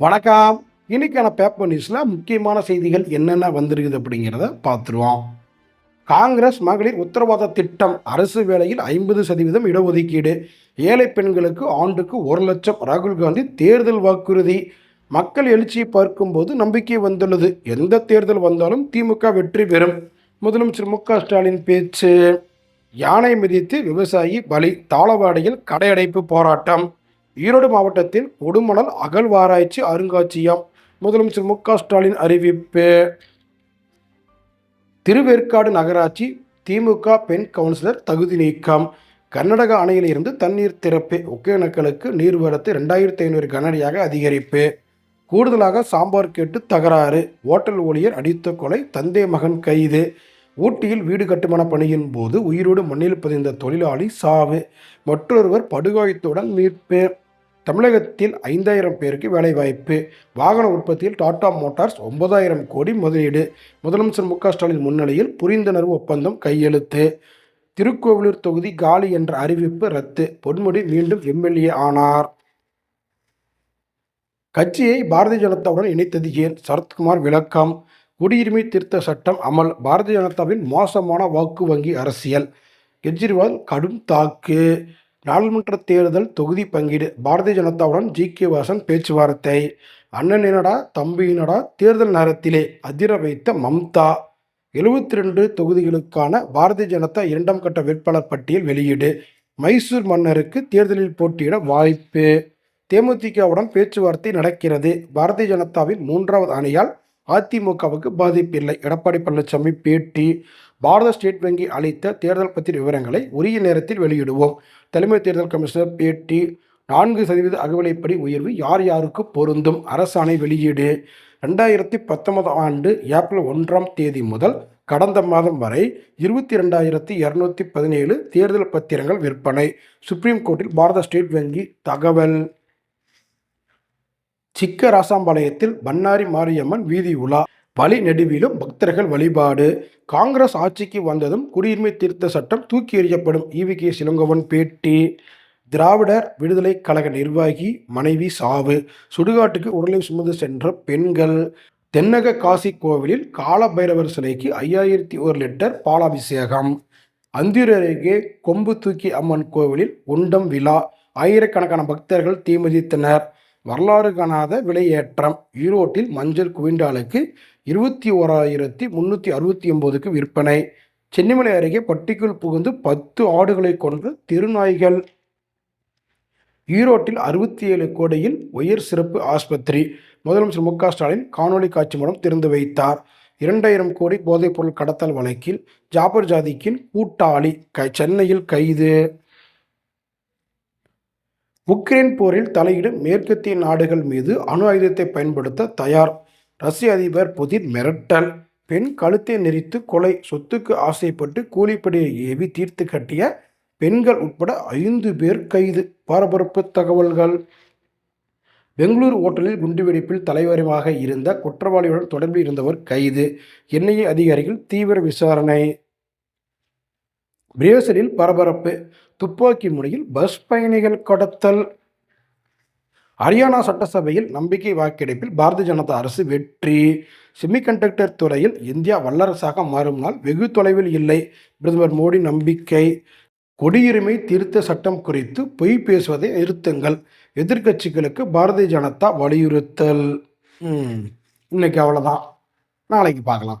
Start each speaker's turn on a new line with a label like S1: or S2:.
S1: வணக்கம். இன்னைக்கான பேப்பர் நியூஸில் முக்கியமான செய்திகள் என்னென்ன வந்திருக்குது அப்படிங்கிறத பார்த்துருவோம். காங்கிரஸ் மகளிர் உத்தரவாத திட்டம் அரசு வேலையில் ஐம்பது சதவீதம் இடஒதுக்கீடு ஏழை பெண்களுக்கு ஆண்டுக்கு ஒரு லட்சம் ராகுல் காந்தி தேர்தல் வாக்குறுதி. மக்கள் எழுச்சியை பார்க்கும்போது நம்பிக்கை வந்துள்ளது. எந்த தேர்தல் வந்தாலும் திமுக வெற்றி பெறும். முதலமைச்சர் மு க ஸ்டாலின் பேச்சு. யானை மிதித்து விவசாயி பலி தாளவாடியில் கடையடைப்பு போராட்டம். ஈரோடு மாவட்டத்தில் கொடுமணல் அகழ்வாராய்ச்சி அருங்காட்சியகம் முதலமைச்சர் மு க ஸ்டாலின் அறிவிப்பு. திருவேற்காடு நகராட்சி திமுக பெண் கவுன்சிலர் தகுதி நீக்கம். கர்நாடக அணையிலிருந்து தண்ணீர் திறப்பு. ஒகேனக்கலுக்கு நீர்வரத்து ரெண்டாயிரத்தி ஐநூறு கனடியாக அதிகரிப்பு. கூடுதலாக சாம்பார் கேட்டு தகராறு. ஓட்டல் ஊழியர் அடித்த கொலை தந்தை மகன் கைது. ஊட்டியில் வீடு கட்டுமான பணியின் போது உயிரோடு மண்ணில் பதிந்த தொழிலாளி சாவு. மற்றொருவர் படுகாயத்துடன் மீட்பு. தமிழகத்தில் ஐந்தாயிரம் பேருக்கு வேலைவாய்ப்பு. வாகன உற்பத்தியில் டாடா மோட்டார்ஸ் ஒன்பதாயிரம் கோடி முதலீடு. முதலமைச்சர் மு க ஸ்டாலின் முன்னிலையில் புரிந்துணர்வு ஒப்பந்தம் கையெழுத்து. திருக்கோவிலூர் தொகுதி காலி என்ற அறிவிப்பு ரத்து. பொன்முடி மீண்டும் எம்எல்ஏ ஆனார். கட்சியை பாரதிய ஜனதாவுடன் இணைத்தது ஏன்? சரத்குமார் விளக்கம். குடியுரிமை திருத்த சட்டம் அமல். பாரதிய ஜனதாவின் மோசமான வாக்கு வங்கி அரசியல். கெஜ்ரிவால் கடும் தாக்கு. நாடாளுமன்ற தேர்தல் தொகுதி பங்கீடு. பாரதிய ஜனதாவுடன் ஜி. கே. வாசன் பேச்சுவார்த்தை. அண்ணனினடா தம்பியினடா தேர்தல் நேரத்திலே அதிர வைத்த மம்தா. எழுபத்தி ரெண்டு தொகுதிகளுக்கான பாரதிய ஜனதா இரண்டாம் கட்ட வேட்பாளர் பட்டியல் வெளியீடு. மைசூர் மன்னருக்கு தேர்தலில் போட்டியிட வாய்ப்பு. தேமுதிகவுடன் பேச்சுவார்த்தை நடக்கிறது. பாரதிய ஜனதாவின் மூன்றாவது அணியால் அதிமுகவுக்கு பாதிப்பில்லை. எடப்பாடி பழனிசாமி பேட்டி. பாரத ஸ்டேட் வங்கி அளித்த தேர்தல் பற்றிய விவரங்களை உரிய நேரத்தில் வெளியிடுவோம். தலைமை தேர்தல் கமிஷனர் பேட்டி நான்கு சதவீத அகவிலைப்படி உயர்வு யார் யாருக்கு பொருந்தும்? அரசாணை வெளியீடு. ரெண்டாயிரத்தி பத்தொன்பதாம் ஆண்டு ஏப்ரல் ஒன்றாம் தேதி முதல் கடந்த மாதம் வரை இருபத்தி ரெண்டாயிரத்தி இரநூத்தி பதினேழு தேர்தல் பத்திரங்கள் விற்பனை. சுப்ரீம் கோர்ட்டில் பாரத ஸ்டேட் வங்கி தகவல். சிக்க ராசாம்பாளையத்தில் பன்னாரி மாரியம்மன் வீதி உலா. வழி நெடுவிலும் பக்தர்கள் வழிபாடு. காங்கிரஸ் ஆட்சிக்கு வந்ததும் குடியுரிமை திருத்த சட்டம் தூக்கி எறியப்படும் ஈவி கே. சிலங்கோவன் பேட்டி. திராவிடர் விடுதலை கழக நிர்வாகி மனைவி சாவு. சுடுகாட்டுக்கு உடலை சுமந்து சென்ற பெண்கள். தென்னக காசி கோவிலில் காலபைரவர் சிலைக்கு ஐயாயிரத்தி ஒரு லிட்டர் பாலாபிஷேகம். அந்தியூர் அருகே கொம்பு தூக்கி அம்மன் கோவிலில் உண்டம் விழா. ஆயிரக்கணக்கான பக்தர்கள் தீமதித்தனர் வரலாறு காணாத விலையேற்றம். ஈரோட்டில் மஞ்சள் குவிண்டாலுக்கு இருபத்தி ஓராயிரத்தி முந்நூற்றி அறுபத்தி ஒம்போதுக்கு விற்பனை. சென்னிமலை அருகே பட்டிக்குள் புகுந்து பத்து ஆடுகளை கொன்று திருநாய்கள். ஈரோட்டில் அறுபத்தி ஏழு கோடியில் உயர் சிறப்பு ஆஸ்பத்திரி. முதலமைச்சர் மு க ஸ்டாலின் காணொலி காட்சி மூலம் திறந்து வைத்தார். இரண்டாயிரம் கோடி போதைப்பொருள் கடத்தல் வழக்கில் ஜாபர் ஜாதிக்கின் கூட்டாளி. க சென்னையில் கைது. உக்ரைன் போரில் தலையிடும் மேற்கத்திய நாடுகள் மீது அணு ஆயுதத்தை பயன்படுத்த தயார். ரஷ்ய அதிபர் புதின் மிரட்டல். பெண் கழுத்தை நெரித்து கொலை. சொத்துக்கு ஆசைப்பட்டு கூலிப்படியை ஏவி தீர்த்து கட்டிய பெண்கள் உட்பட ஐந்து பேர் கைது. பரபரப்பு தகவல்கள். பெங்களூரு ஓட்டலில் குண்டுவெடிப்பில் தலைவரமாக இருந்த குற்றவாளியுடன் தொடர்பில் இருந்தவர் கைது. என்ஐஏ அதிகாரிகள் தீவிர விசாரணை. பிரேசிலில் பரபரப்பு. துப்பாக்கி முனையில் பஸ் பயணிகள் கடத்தல். ஹரியானா சட்டசபையில் நம்பிக்கை வாக்கெடுப்பில் பாரதிய ஜனதா அரசு வெற்றி. செமிகண்டக்டர் துறையில் இந்தியா வல்லரசாக மாறும் நாள் வெகு தொலைவில் இல்லை. பிரதமர் மோடி நம்பிக்கை. குடியுரிமை திருத்த சட்டம் குறித்து பொய் பேசுவதை நிறுத்துங்கள். எதிர்க்கட்சிகளுக்கு பாரதிய ஜனதா வலியுறுத்தல். இன்னைக்கு அவ்வளோதான் நாளைக்கு பார்க்கலாம்.